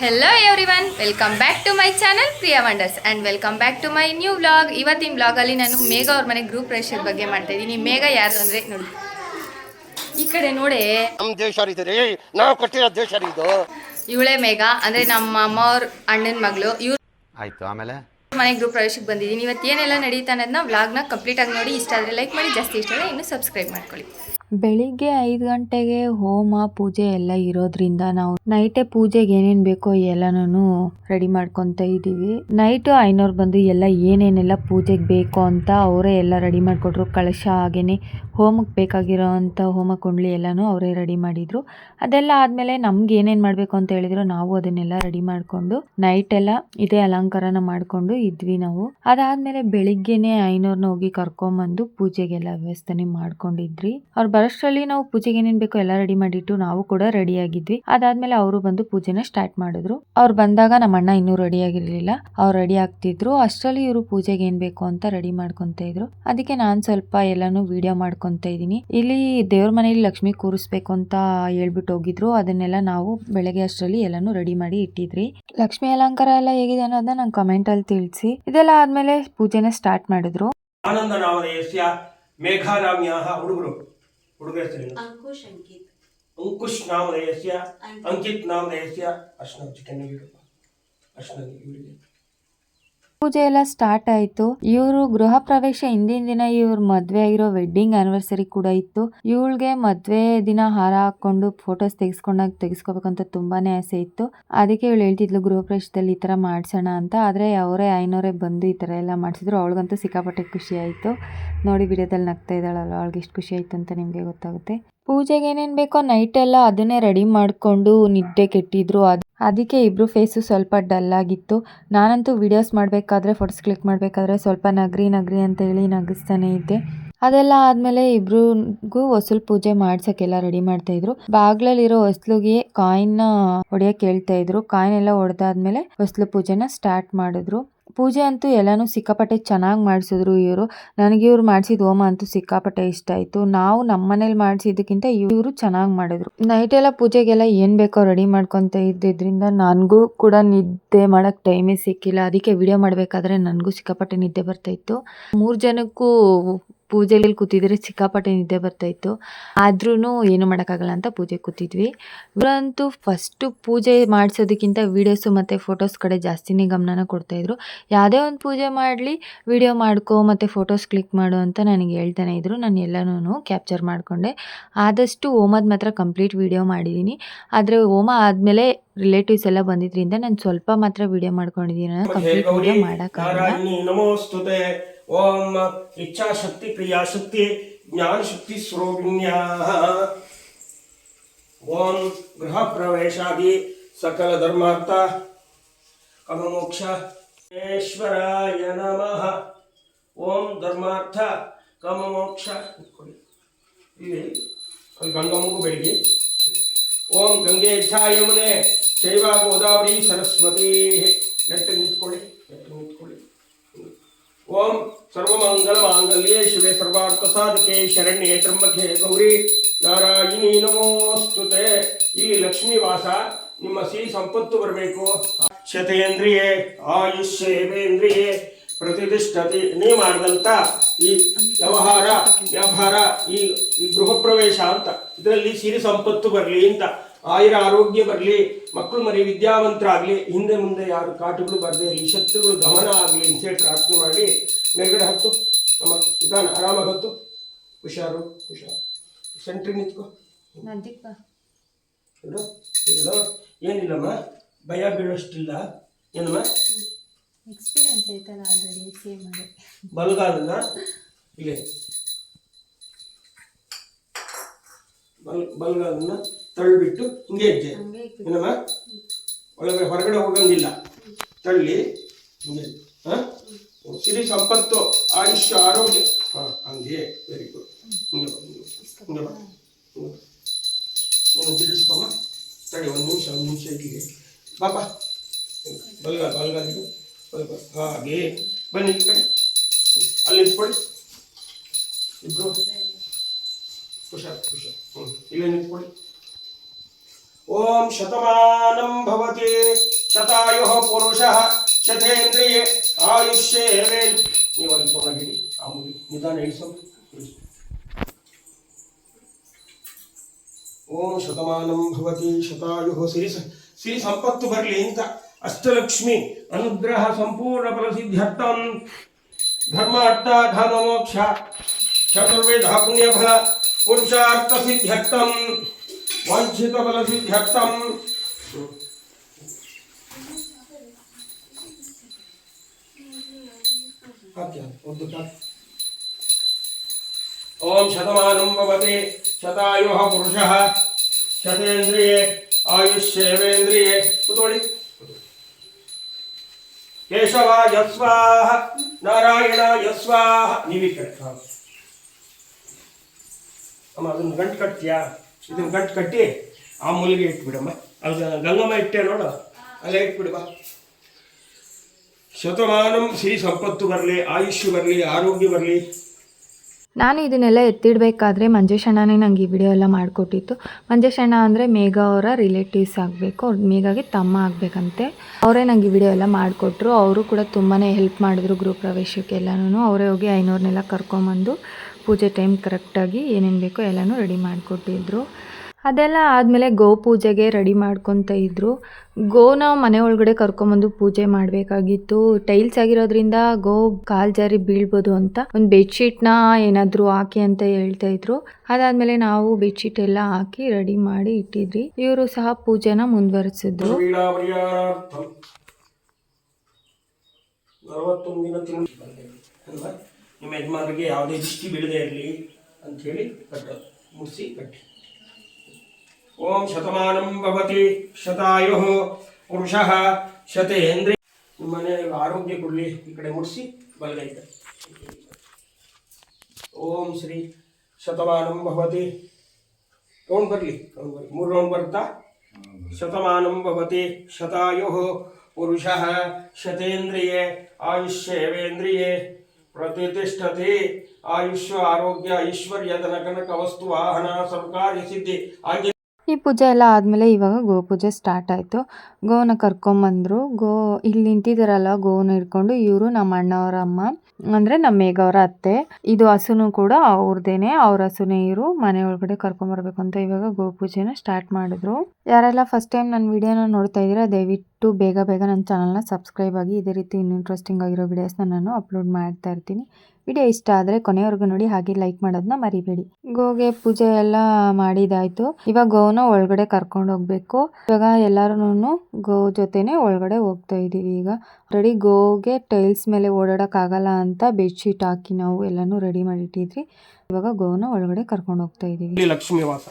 Hello everyone welcome back to my channel Priya wonders and welcome back to my new vlog ಇವತ್ತಿನ ವ್ಲಾಗಲ್ಲಿ ನಾನು ಮೇಘ ಅವ್ರ ಮನೆ group pressure ಬಗ್ಗೆ ಮಾಡ್ತಾ ಇದ್ದೀನಿ. ಮೇಘ ಯಾರು ಅಂದರೆ ನೋಡಿ. ಈ ಕಡೆ ನೋಡಿ. ನಮ್ಮ ದೇಶ ನಾವು ಕೊಟ್ಟಿರೋ ದೇಶ ಇದು. ಇವಳೇ ಮೇಘ ಅಂದರೆ ನಮ್ಮ ಅಮ್ಮ ಅವ್ರ ಅಣ್ಣನ ಮಗಳು. ಇವ್ರು ಆಯ್ತು ಆಮೇಲೆ? ಮನೆ ಗ್ರೂಪ್ ಪ್ರವೇಶಕ್ಕೆ ಬಂದಿದ್ದೀನಿ. ಇವತ್ತು ಏನೆಲ್ಲ ನಡೀತಾ ಅನ್ನೋದನ್ನ ವ್ಲಾಗ್ನ ಕಂಪ್ಲೀಟಾಗಿ ನೋಡಿ. ಇಷ್ಟ ಆದರೆ ಲೈಕ್ ಮಾಡಿ ಜಾಸ್ತಿ ಇಷ್ಟ ಆದರೆ ಇನ್ನೂ ಸಬ್ಸ್ಕ್ರೈಬ್ ಮಾಡ್ಕೊಳ್ಳಿ. ಬೆಳಿಗ್ಗೆ ಐದು ಗಂಟೆಗೆ ಹೋಮ, ಪೂಜೆ ಎಲ್ಲ ಇರೋದ್ರಿಂದ ನಾವು ನೈಟೇ ಪೂಜೆಗೆ ಏನೇನು ಬೇಕೋ ಎಲ್ಲಾನು ರೆಡಿ ಮಾಡ್ಕೊತ ಇದ್ದೀವಿ. ನೈಟು ಐನೋರು ಬಂದು ಎಲ್ಲ ಏನೇನೆಲ್ಲ ಪೂಜೆಗೆ ಬೇಕು ಅಂತ ಅವರೇ ಎಲ್ಲ ರೆಡಿ ಮಾಡಿಕೊಟ್ರು. ಕಳಶ ಹಾಗೇನೆ ಹೋಮಕ್ಕೆ ಬೇಕಾಗಿರೋ ಅಂಥ ಹೋಮ ಕುಂಡ್ಲಿ ಎಲ್ಲನೂ ಅವರೇ ರೆಡಿ ಮಾಡಿದ್ರು. ಅದೆಲ್ಲ ಆದಮೇಲೆ ನಮ್ಗೆ ಏನೇನು ಮಾಡಬೇಕು ಅಂತ ಹೇಳಿದ್ರು ನಾವು ಅದನ್ನೆಲ್ಲ ರೆಡಿ ಮಾಡಿಕೊಂಡು ನೈಟ್ ಎಲ್ಲ ಇದೇ ಅಲಂಕಾರನ ಮಾಡಿಕೊಂಡು ಇದ್ವಿ ನಾವು. ಅದಾದ್ಮೇಲೆ ಬೆಳಿಗ್ಗೆನೆ ಐನೋರ್ನ ಹೋಗಿ ಕರ್ಕೊಂಬಂದು ಪೂಜೆಗೆಲ್ಲ ವ್ಯವಸ್ಥೆನೆ ಮಾಡ್ಕೊಂಡಿದ್ರಿ ಅವ್ರು ಬರೋಷ್ಟರಲ್ಲಿ ನಾವು ಪೂಜೆಗೆ ಏನೇನು ಬೇಕೋ ಎಲ್ಲ ರೆಡಿ ಮಾಡಿಟ್ಟು ನಾವು ಕೂಡ ರೆಡಿ ಆಗಿದ್ವಿ. ಅದಾದ್ಮೇಲೆ ಅವರು ಬಂದು ಪೂಜೆನ ಸ್ಟಾರ್ಟ್ ಮಾಡಿದ್ರು. ಅವ್ರು ಬಂದಾಗ ನಮ್ಮ ಅಣ್ಣ ಇನ್ನೂ ರೆಡಿ ಆಗಿರಲಿಲ್ಲ. ಅವ್ರು ರೆಡಿ ಆಗ್ತಿದ್ರು. ಅಷ್ಟರಲ್ಲಿ ಇವರು ಪೂಜೆಗೆ ಏನ್ ಬೇಕು ಅಂತ ರೆಡಿ ಮಾಡ್ಕೊಂತ ಇದ್ರು. ಅದಕ್ಕೆ ನಾನು ಸ್ವಲ್ಪ ಎಲ್ಲಾನು ವಿಡಿಯೋ ಮಾಡ್ಕೊಂತ ಇದೀನಿ ಇಲ್ಲಿ ದೇವ್ರ ಮನೆಯಲ್ಲಿ ಲಕ್ಷ್ಮಿ ಕೂರಿಸ್ಬೇಕು ಅಂತ ಹೇಳ್ಬಿಟ್ಟು ಹೋಗಿದ್ರು. ಅದನ್ನೆಲ್ಲ ನಾವು ಬೆಳಗ್ಗೆ ಅಷ್ಟರಲ್ಲಿ ಎಲ್ಲಾನು ರೆಡಿ ಮಾಡಿ ಇಟ್ಟಿದ್ರಿ. ಲಕ್ಷ್ಮಿ ಅಲಂಕಾರ ಎಲ್ಲ ಹೇಗಿದೆ ಅನ್ನೋದನ್ನ ನಂಗೆ ಕಮೆಂಟ್ ಅಲ್ಲಿ ತಿಳಿಸಿ. ಇದೆಲ್ಲ ಆದ್ಮೇಲೆ ಪೂಜೆನ ಸ್ಟಾರ್ಟ್ ಮಾಡಿದ್ರು. ಆನಂದ ಹುಡುಗರು. ಅಂಕುಶ್ ಅಂಕಿತ್. ಅಂಕುಶ್ ನಾಮಧೇಯಸ್ಯ ಅಂಕಿತ್. ನಾಮಧೇಯಸ್ಯ ಅರ್ಶನ ಚಿಕನ್ ಅರ್ಶನ ಪೂಜೆ ಎಲ್ಲ ಸ್ಟಾರ್ಟ್ ಆಯ್ತು. ಇವರು ಗೃಹ ಪ್ರವೇಶ ಹಿಂದಿನ ದಿನ ಇವ್ರ ಮದ್ವೆ ಆಗಿರೋ ವೆಡ್ಡಿಂಗ್ ಆನಿವರ್ಸರಿ ಕೂಡ ಇತ್ತು. ಇವಳಿಗೆ ಮದ್ವೆ ದಿನ ಹಾರ ಹಾಕೊಂಡು ಫೋಟೋಸ್ ತೆಗೆಸ್ಕೊಂಡಾಗ ತೆಗೆಸ್ಕೋಬೇಕಂತ ತುಂಬಾನೇ ಆಸೆ ಇತ್ತು. ಅದಕ್ಕೆ ಇವಳು ಹೇಳ್ತಿದ್ಲು, ಗೃಹ ಪ್ರವೇಶದಲ್ಲಿ ಈ ತರ ಮಾಡ್ಸೋಣ ಅಂತ. ಆದ್ರೆ ಅವರೇ ಐನೋರೇ ಬಂದು ಈ ತರ ಎಲ್ಲ ಮಾಡಿಸಿದ್ರು. ಅವಳಿಗಂತೂ ಸಿಕ್ಕಾಪಟ್ಟೆ ಖುಷಿ ಆಯ್ತು. ನೋಡಿ ವಿಡಿಯೋದಲ್ಲಿ ನಗ್ತಾ ಇದ್ದಾಳಲ್ಲ, ಅವಳಿಗೆ ಎಷ್ಟು ಖುಷಿ ಆಯ್ತು ಅಂತ ನಿಮಗೆ ಗೊತ್ತಾಗುತ್ತೆ. ಪೂಜೆಗೆ ಏನೇನು ಬೇಕೋ ನೈಟ್ ಎಲ್ಲ ಅದನ್ನೇ ರೆಡಿ ಮಾಡ್ಕೊಂಡು ನಿದ್ದೆ ಕೆಟ್ಟಿದ್ರು. ಅದು ಅದಕ್ಕೆ ಇಬ್ರು ಫೇಸು ಸ್ವಲ್ಪ ಡಲ್ ಆಗಿತ್ತು ನಾನಂತೂ ವಿಡಿಯೋಸ್ ಮಾಡಬೇಕಾದ್ರೆ, ಫೋಟೋಸ್ ಕ್ಲಿಕ್ ಮಾಡಬೇಕಾದ್ರೆ ಸ್ವಲ್ಪ ನಗ್ರಿ ನಗ್ರಿ ಅಂತ ಹೇಳಿ ನಗಿಸ್ತಾನೆ ಇದ್ದೆ. ಅದೆಲ್ಲ ಆದ್ಮೇಲೆ ಇಬ್ರಿಗೂ ಹೊಸಲು ಪೂಜೆ ಮಾಡ್ಸಕ್ಕೆಲ್ಲ ರೆಡಿ ಮಾಡ್ತಾ ಇದ್ರು. ಬಾಗ್ಲಲ್ಲಿರೋ ಹೊಸ್ಲುಗೆ ಕಾಯಿನ್ನ ಹೊಡೆಯೋಕೆ ಹೇಳ್ತಾ ಇದ್ರು. ಕಾಯಿನ್ ಎಲ್ಲ ಹೊಡೆದಾದ್ಮೇಲೆ ಹೊಸಲು ಪೂಜೆನ ಸ್ಟಾರ್ಟ್ ಮಾಡಿದ್ರು. ಪೂಜೆ ಅಂತೂ ಎಲ್ಲನೂ ಸಿಕ್ಕಾಪಟ್ಟೆ ಚೆನ್ನಾಗಿ ಮಾಡಿಸಿದ್ರು ಇವರು. ನನಗೆ ಇವ್ರು ಮಾಡಿಸಿದ ಹೋಮ ಅಂತೂ ಸಿಕ್ಕಾಪಟ್ಟೆ ಇಷ್ಟ ಆಯಿತು. ನಾವು ನಮ್ಮ ಮನೇಲಿ ಮಾಡಿಸಿದ್ದಕ್ಕಿಂತ ಇವರು ಚೆನ್ನಾಗಿ ಮಾಡಿದ್ರು. ನೈಟ್ ಪೂಜೆಗೆಲ್ಲ ಏನು ಬೇಕೋ ರೆಡಿ ಮಾಡ್ಕೊತ ಇದ್ದಿದ್ದರಿಂದ ನನಗೂ ಕೂಡ ನಿದ್ದೆ ಮಾಡೋಕ್ಕೆ ಟೈಮೇ ಸಿಕ್ಕಿಲ್ಲ. ಅದಕ್ಕೆ ವಿಡಿಯೋ ಮಾಡಬೇಕಾದ್ರೆ ನನಗೂ ಸಿಕ್ಕಾಪಟ್ಟೆ ನಿದ್ದೆ ಬರ್ತಾಯಿತ್ತು ಮೂರು ಜನಕ್ಕೂ ಪೂಜೆಲಿ ಕೂತಿದ್ರೆ ಸಿಕ್ಕಾಪಟ್ಟೆ ನಿದ್ದೆ ಬರ್ತಾ ಇತ್ತು ಆದ್ರೂ ಏನು ಮಾಡೋಕ್ಕಾಗಲ್ಲ ಅಂತ ಪೂಜೆ ಕೂತಿದ್ವಿ. ಇವರಂತೂ ಫಸ್ಟ್ ಪೂಜೆ ಮಾಡಿಸೋದಕ್ಕಿಂತ ವೀಡಿಯೋಸು ಮತ್ತು ಫೋಟೋಸ್ ಕಡೆ ಜಾಸ್ತಿನೇ ಗಮನನ ಕೊಡ್ತಾ ಇದ್ರು ಯಾವುದೇ ಒಂದು ಪೂಜೆ ಮಾಡಲಿ ವಿಡಿಯೋ ಮಾಡ್ಕೊ ಮತ್ತು ಫೋಟೋಸ್ ಕ್ಲಿಕ್ ಮಾಡು ಅಂತ ನನಗೆ ಹೇಳ್ತಾನೆ ಇದ್ರು. ನಾನು ಎಲ್ಲನೂ ಕ್ಯಾಪ್ಚರ್ ಮಾಡಿಕೊಂಡೆ. ಆದಷ್ಟು ಓಮದ ಮಾತ್ರ ಕಂಪ್ಲೀಟ್ ವೀಡಿಯೋ ಮಾಡಿದ್ದೀನಿ ಆದರೆ ಓಮ ಆದಮೇಲೆ ರಿಲೇಟಿವ್ಸ್ ಎಲ್ಲ ಬಂದಿದ್ರಿಂದ ನಾನು ಸ್ವಲ್ಪ ಮಾತ್ರ ವೀಡಿಯೋ ಮಾಡ್ಕೊಂಡಿದ್ದೀನಿ ಕಂಪ್ಲೀಟ್ ವೀಡಿಯೋ ಮಾಡೋಕ್ಕಾಗಲ್ಲ. ಓಂ ಇಚ್ಛಾಶಕ್ತಿ ಕ್ರಿಯಾಶಕ್ತಿ ಜ್ಞಾನಶಕ್ತಿ ಸ್ವರೂಪಿಣ್ಯಾ ಓಂ ಗೃಹ ಪ್ರವೇಶಾದಿ ಸಕಲ ಧರ್ಮಾರ್ಥ ಕಮಮೋಕ್ಷ. ಈಶ್ವರಾಯ ನಮಃ. ಓಂ ಧರ್ಮಾರ್ಥ ಕಮಮೋಕ್ಷ. ಇಲ್ಲಿ ಅಲ್ಲಿ ಗಂಗಮ್ಮಗೂ ಬೆಳಿಗ್ಗೆ. ಓಂ ಗಂಗೆ ಯಮುನೆ ಶೈವ ಗೋದಾವರಿ, ಸರಸ್ವತಿ. ನೆಟ್ಟು ನಿಂತ್ಕೊಳ್ಳಿ ನೆಟ್ಟು ನಿಂತ್ಕೊಳ್ಳಿ. ಓಂ ಸರ್ವಮಂಗಲ ಮಾಂಗಲ್ಯೇ ಶಿವೇ ಸರ್ವಾರ್ಥ ಸಾಧಕೆ ಶರಣ್ಯೆ ತ್ರಂಬಕೆ ಗೌರಿ ನಾರಾಯಣಿ ನಮೋಸ್ತುತೆ ಈ ಲಕ್ಷ್ಮೀ ವಾಸ ನಿಮ್ಮ ಸಿಹಿ ಸಂಪತ್ತು ಬರಬೇಕು. ಶತೇಂದ್ರಿಯೇ ಆಯುಷ್ಯೇಂದ್ರಿಯೇ ಪ್ರತಿಷ್ಠತೆ. ನೀ ಮಾಡಿದಂತ ಈ ವ್ಯವಹಾರ ಈ ಈ ಗೃಹ ಪ್ರವೇಶ ಅಂತ. ಇದರಲ್ಲಿ ಸಿರಿ ಸಂಪತ್ತು ಬರಲಿ ಅಂತ. ಆಯುರ ಆರೋಗ್ಯ ಬರಲಿ ಮಕ್ಕಳು ಮರಿ ವಿದ್ಯಾವಂತರಾಗಲಿ ಹಿಂದೆ ಮುಂದೆ ಯಾರು ಕಾಟುಗಳು ಬರದೆ ಈ ಶತ್ರುಗಳು ಗಮನ ಆಗಲಿ ಅಂತೇಳಿ ಪ್ರಾರ್ಥನೆ ಮಾಡಿ ಮೇಲ್ಗಡೆ ಹತ್ತು ನಮ್ಮ ಇದಾನ ಆರಾಮಾಗಿ ಹತ್ತು. ಹುಷಾರು ಹುಷಾರು. ಸೆಂಟ್ರಿ ನಿಂತ್ಕೋ. ಏನಿಲ್ಲಮ್ಮ ಭಯ ಬೀಳೋಷ್ಟಿಲ್ಲ. ಏನಮ್ಮ? ಎಕ್ಸ್ಪೀರಿಯನ್ಸ್ ಐತಲ್ಲ ಆಲ್ರೆಡಿ ಸೇಮ್ ಬಲಗಾಲನ್ನ ಇಲ್ಲೇ. ಬಲ್ ಬಲಗಾಲನ್ನ ತಳ್ಳಿಬಿಟ್ಟು ಹಿಂಗೆ ಹೆಜ್ಜೆ ಏನಮ್ಮ? ಒಳಗಡೆ ಹೊರಗಡೆ ಹೋಗಂಗಿಲ್ಲ. ತಳ್ಳಿ ಹಿಂಗೆ ಹಾಂ? ಸಿರಿ ಸಂಪತ್ತು ಆಯುಷ್ಯ ಆರೋಗ್ಯ. ಹಾಂ ಹಂಗೆ. ವೆರಿ ಗುಡ್ ಹಿಂಗೆ ಹಿಂಗೆ ನೀನು ತಿಳಿಸ್ಕೊಮ್ಮ ತಡಿ ಒಂದು ನಿಮಿಷ ಒಂದು ನಿಮಿಷ ಇಟ್ಟಿಗೆ. ಬಾಬಾ ಬಲ್ಗಾಲ್ ಬಲ್ಗಾಲಿಗೆ ಬಲ್ಗ ಹಾಗೆ. ಬನ್ನಿ ಈ ಕಡೆ. ಅಲ್ಲಿ ಇಟ್ಕೊಳ್ಳಿ ಇಬ್ರು. ಹುಷಾರ್ ಹುಷಾರ್. ಹ್ಞೂ ಇಲ್ಲೇ ನಿಂತ್ಕೊಳ್ಳಿ. ಓಂ ಶತಮಾನಂ ಭವತಿ ಶತಾಯುಃ ಪುರುಷಃ ಶತೇಂದ್ರಿಯೇ ಆಯುಷ್ಯೇವೇ ನೀವು ಅಲ್ಲಿ ತೊಗೊಂಡಿರಿ ಆ ಮುಗಿ ನಿಧಾನ ಇಳಿಸೋ ಓಂ ಶತಮಾನಂ ಭವತಿ ಶತಾಯುಃ ಸಿರಿ ಸ- ಸಿರಿ ಸಂಪತ್ತು ಬರಲಿ ಅಂತ ಅಷ್ಟಲಕ್ಷ್ಮಿ ಅನುಗ್ರಹ ಸಂಪೂರ್ಣ ಫಲಸಿದ್ಧ್ಯರ್ಥಂ ಧರ್ಮಾರ್ಥ ಧರ್ಮ ಮೋಕ್ಷ ಚತುರ್ವೇದ ಪುಣ್ಯಫಲ ಪುರುಷಾರ್ಥ ಸಿದ್ಧ್ಯರ್ಥಂ ವಾಂಛಿತ ಫಲ ಸಿದ್ಧ್ಯರ್ಥಂ ಹಾಕಿ ಹಾಕಿ, ಉದ್ದಕ್ಕೆ ಹಾಕಿ. ಓಂ ಶತಮಾನಂ ಭವತಿ ಶತಾಯುಃ ಪುರುಷಃ ಶತೇಂದ್ರಿಯೇ ಆಯುಷ್ಯೇವೇಂದ್ರಿಯೇ ಕುತ್ಕೊಳ್ಳಿ ಕೇಶವ ಯಸ್ವಾಹ ನಾರಾಯಣ ಯಸ್ವಾಹ ನೀವೀ ಕಡೆ ಹಾ. ಅಮ್ಮ ಅದನ್ನ ಗಂಟು ಕಟ್ತೀಯಾ ಇದನ್ನ ಗಂಟು ಕಟ್ಟಿ ಆ ಮೂಲಿಗೆ ಇಟ್ಬಿಡಮ್ಮ. ಅದು ಗಂಗಮ್ಮ ಇಟ್ಟೆ ನೋಡು. ಅಲ್ಲೇ ಇಟ್ಬಿಡು ಬಾ. ಶತಮಾನಂ ಸಿರಿ ಸಂಪತ್ತು ಬರಲಿ, ಆಯುಷ್ಯ ಬರಲಿ, ಆರೋಗ್ಯ ಬರಲಿ. ನಾನು ಇದನ್ನೆಲ್ಲ ಎತ್ತಿಡಬೇಕಾದ್ರೆ ಮಂಜೇಶ್ ಅಣ್ಣನೇ ನಂಗೆ ಈ ವಿಡಿಯೋ ಎಲ್ಲ ಮಾಡಿಕೊಟ್ಟಿತ್ತು. ಮಂಜೇಶ್ ಅಣ್ಣ ಅಂದರೆ ಮೇಘ ಅವರ ರಿಲೇಟಿವ್ಸ್ ಆಗಬೇಕು. ಅವ್ರು ಮೇಘಾಗೆ ತಮ್ಮ ಆಗಬೇಕಂತೆ. ಅವರೇ ನಂಗೆ ಈ ವಿಡಿಯೋ ಎಲ್ಲ ಮಾಡಿಕೊಟ್ರು. ಅವರು ಕೂಡ ತುಂಬಾ ಹೆಲ್ಪ್ ಮಾಡಿದ್ರು ಗೃಹ ಪ್ರವೇಶಕ್ಕೆಲ್ಲನೂ ಅವರೇ ಹೋಗಿ ಐನೂರನ್ನೆಲ್ಲ ಕರ್ಕೊಂಬಂದು ಪೂಜೆ ಟೈಮ್ ಕರೆಕ್ಟಾಗಿ ಏನೇನು ಬೇಕೋ ಎಲ್ಲನೂ ರೆಡಿ ಮಾಡಿಕೊಟ್ಟಿದ್ರು. ಅದೆಲ್ಲ ಆದಮೇಲೆ ಗೋ ಪೂಜೆಗೆ ರೆಡಿ ಮಾಡ್ಕೊತ ಇದ್ರು. ಗೋನ ಮನೆ ಒಳಗಡೆ ಕರ್ಕೊಂಬಂದು ಪೂಜೆ ಮಾಡಬೇಕಾಗಿತ್ತು. ಟೈಲ್ಸ್ ಆಗಿರೋದ್ರಿಂದ ಗೋ ಕಾಲ್ ಜಾರಿ ಬೀಳ್ಬೋದು ಅಂತ ಒಂದು ಬೆಡ್ಶೀಟ್ನ ಏನಾದರೂ ಹಾಕಿ ಅಂತ ಹೇಳ್ತಾ ಇದ್ರು. ಅದಾದಮೇಲೆ ನಾವು ಬೆಡ್ಶೀಟ್ ಎಲ್ಲ ಹಾಕಿ ರೆಡಿ ಮಾಡಿ ಇಟ್ಟಿದ್ರಿ ಇವರು ಸಹ ಪೂಜೆನ ಮುಂದುವರಿಸಿದ್ರು. ನಿಮ್ಮ ಯಜಮಾನರಿಗೆ ಯಾವುದೇ ದೃಷ್ಟಿ ಬಿಡದೇ ಇರಲಿ ಅಂಥೇಳಿ ಕಟ್ಟೋದು ಮುಗಿಸಿ ಕಟ್ಟಿ. ಓಂ ಶತಮಾನಂ ಭವತಿ ಶತಾಯು ಪುರುಷ ಶತೇಂದ್ರಿ. ನಿಮ್ಮ ಮನೆಯಲ್ಲಿ ಆರೋಗ್ಯ ಕೊಡಲಿ, ಈ ಕಡೆ ಮುಡಿಸಿ ಬಲಗೈ ಓಂ ಶ್ರೀ ಶತಮಾನಂ ಭವತಿ. ರೌಂಡ್ ಬರಲಿ ರೌಂಡ್ ಬರಲಿ. ಮೂರು ರೌಂಡ್ ಬರ್ತಾ ಶತಮಾನಂ ಭವತಿ ಶತಾಯು ಪುರುಷಃ ಶತೇಂದ್ರಿಯೇ, ಆಯುಷ್ಯೇವೇಂದ್ರಿಯೇ. ಪ್ರತಿಷ್ಠತೆ ಆಯುಷ್ಯ ಆರೋಗ್ಯ ಐಶ್ವರ್ಯ ಧನಕನಕ ವಸ್ತು ವಾಹನ ಸರ್ಕಾರಿ ಸಿದ್ಧಿ ಆಂಜನೇಯ ಈ ಪೂಜೆ ಎಲ್ಲ ಆದಮೇಲೆ ಇವಾಗ ಗೋ ಪೂಜೆ ಸ್ಟಾರ್ಟ್ ಆಯಿತು. ಗೋವನ್ನ ಕರ್ಕೊಂಬಂದರು. ಗೋ, ಇಲ್ಲಿ ನಿಂತಿದ್ದಾರಲ್ಲ ಗೋವನ್ನ ಹಿಡ್ಕೊಂಡು ಇವರು ನಮ್ಮ ಅಣ್ಣವರ ಅಮ್ಮ, ಅಂದರೆ ನಮ್ಮ ಮೇಘವರ ಅತ್ತೆ. ಇದು ಹಸುನು ಕೂಡ ಅವ್ರದ್ದೇನೆ ಅವ್ರ ಹಸುನೇ ಇವರು ಮನೆ ಒಳಗಡೆ ಕರ್ಕೊಂಬರ್ಬೇಕು ಅಂತ ಇವಾಗ ಗೋ ಪೂಜೆನ ಸ್ಟಾರ್ಟ್ ಮಾಡಿದ್ರು. ಯಾರೆಲ್ಲ ಫಸ್ಟ್ ಟೈಮ್ ನನ್ನ ವಿಡಿಯೋನ ನೋಡ್ತಾ ಇದ್ದೀರಾ, ದಯವಿಟ್ಟು ಬೇಗ ಬೇಗ ನನ್ನ ಚಾನಲ್ನ ಸಬ್ಸ್ಕ್ರೈಬ್ ಆಗಿ, ಇದೇ ರೀತಿ ಇನ್ನೂ ಇಂಟ್ರೆಸ್ಟಿಂಗ್ ಆಗಿರೋ ವಿಡಿಯೋಸ್ನ ನಾನು ಅಪ್ಲೋಡ್ ಮಾಡ್ತಾ ಇರ್ತೀನಿ. ವಿಡಿಯೋ ಇಷ್ಟ ಆದರೆ ಕೊನೆಯವರೆಗೂ ನೋಡಿ ಹಾಗೆ ಲೈಕ್ ಮಾಡೋದನ್ನ ಮರಿಬೇಡಿ. ಗೋಗೆ ಪೂಜೆ ಎಲ್ಲ ಮಾಡಿದಾಯಿತು. ಇವಾಗ ಗೋನ ಒಳಗಡೆ ಕರ್ಕೊಂಡು ಹೋಗ್ಬೇಕು. ಇವಾಗ ಎಲ್ಲರೂ ಗೋ ಜೊತೆನೆ ಒಳಗಡೆ ಹೋಗ್ತಾ ಇದ್ದೀವಿ ಈಗ. ರೆಡಿ ಗೋಗೆ ಟೈಲ್ಸ್ ಮೇಲೆ ಓಡಾಡೋಕ್ಕಾಗಲ್ಲ ಅಂತ ಬೆಡ್ಶೀಟ್ ಹಾಕಿ ನಾವು ಎಲ್ಲನೂ ರೆಡಿ ಮಾಡಿಟ್ಟಿದ್ರಿ ಇವಾಗ ಗೋನ ಒಳಗಡೆ ಕರ್ಕೊಂಡು ಹೋಗ್ತಾ ಇದ್ದೀವಿ ಇಲ್ಲಿ ಲಕ್ಷ್ಮೀ ವಾಸ.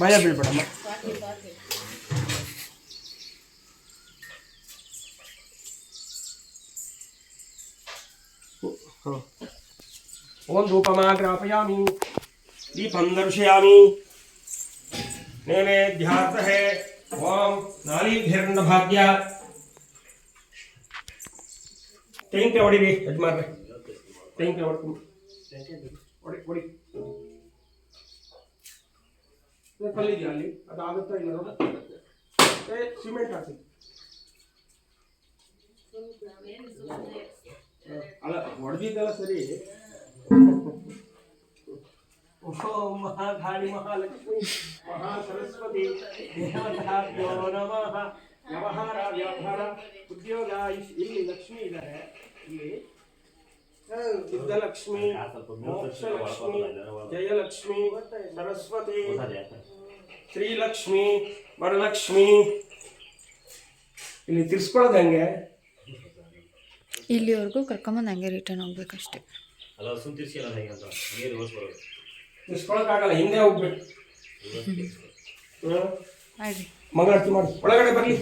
ಭಯ ಬೀಳ್ಬೇಡಮ್ಮ. ಹ. ಓಂ ಧೂಪಮಾಗ್ರಾಪಯಾಮಿ ದೀಪಂ ದರ್ಶಯಾಮಿ ನೈವೇದ್ಯಾರ್ಥ ಹೇ ಓಂ ನಾಲೀಭಿರ್ನ ಭಾಗ್ಯ ತೆಂಕೆ ಹೊಡಿರಿ ಯಜಮಾನ್ರೆ ತೆಂಕೆ ಹೊಡ್ಕೊಂಡು ಹೊಡಿ ಹೊಡಿ ಇದು ಕಲ್ಲಿದೆಯಾ ಅಲ್ಲಿ ಅದಾಗುತ್ತಾ ಇಲ್ಲ ನೋಡ ಏ ಸಿಮೆಂಟ್ ಹಾಕಿ ಹ, ಅಲ್ಲ ಹೊಡೆದಿದ್ದಲ್ಲ ಸರಿ. ಓಂ ಮಹಾಕಾಳಿ ಮಹಾಲಕ್ಷ್ಮಿ. ಮಹಾ ಸರಸ್ವತಿ ದೇವತಾಭ್ಯೋ ನಮಃ. ವ್ಯವಹಾರ ವ್ಯಾಪಾರ ಉದ್ಯೋಗ ಇಲ್ಲಿ ಲಕ್ಷ್ಮಿ ಇದ್ದಾರೆ. ಇಲ್ಲಿ. ಹ, ಸಿದ್ಧಲಕ್ಷ್ಮಿ ಮೋಕ್ಷಲಕ್ಷ್ಮಿ ಜಯಲಕ್ಷ್ಮಿ ಸರಸ್ವತಿ ಶ್ರೀಲಕ್ಷ್ಮಿ ವರಲಕ್ಷ್ಮಿ. ಇಲ್ಲಿ ತಿರ್ಸ್ಕೊಳ್ಳೋದು ಹೆಂಗೆ? ಇಲ್ಲಿವರೆಗೂ ಕರ್ಕೊಂಬಂದು ಹಂಗೆ ರಿಟರ್ನ್ ಹೋಗ್ಬೇಕಷ್ಟೆ. ಹಿಂದೆ ಹೋಗ್ಬೇಕು ಹ್ಮ್. ಆಯ್ತು. ಮಂಗಳಾರತಿ ಮಾಡಿ ಒಳಗಡೆ ಬರಲಿ.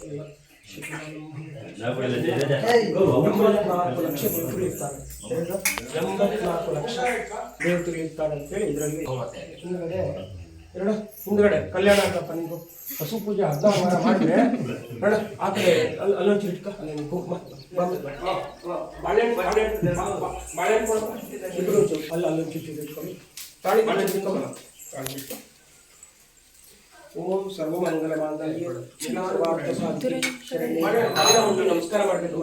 ಮಂಗಳಾರತಿ ಎಂಬತ್ನಾಲ್ಕು ಲಕ್ಷ ದೇವರು ಇರ್ತಾರೆ ಎಂಬತ್ನಾಲ್ಕು ಲಕ್ಷ ದೇವತೆಗಳು ಇರ್ತಾರೆ ಅಂತೇಳಿ ಇದರಲ್ಲಿ ಹಿಂದ್ಗಡೆ ಎರಡು ಹಿಂದ್ಗಡೆ ಕಲ್ಯಾಣ ಅಂತಪ್ಪ ನಿಮ್ದು ಹಸು ಪೂಜೆ ಹದಿನಾರು ವಾರ ಮಾಡಿದ್ರೆ ಅಣ್ಣ ಆ ಕಡೆ ಅಲ್ಲಿ ಅಲ್ಲೊಂದು ಚಿಟ್ಕ ಅಲ್ಲಿ ಕುಂಕುಮ ಬಾಳೆಹಣ್ಣು ಬಾಳೆಹಣ್ಣು ಅಲ್ಲೊಂದು ಚಿಟ್ಟು ಇಟ್ಕೊಂಡು ತಾಳಿ ಬಾಳೆಹಣ್ಣು ಇಟ್ಕೊಂಡು ತಾಳಿ ಓಂ ಸರ್ವಮಂಗಲ ಮಾಂಗಲ್ಯ. ಮುಟ್ಟು ನಮಸ್ಕಾರ ಮಾಡಬೇಕು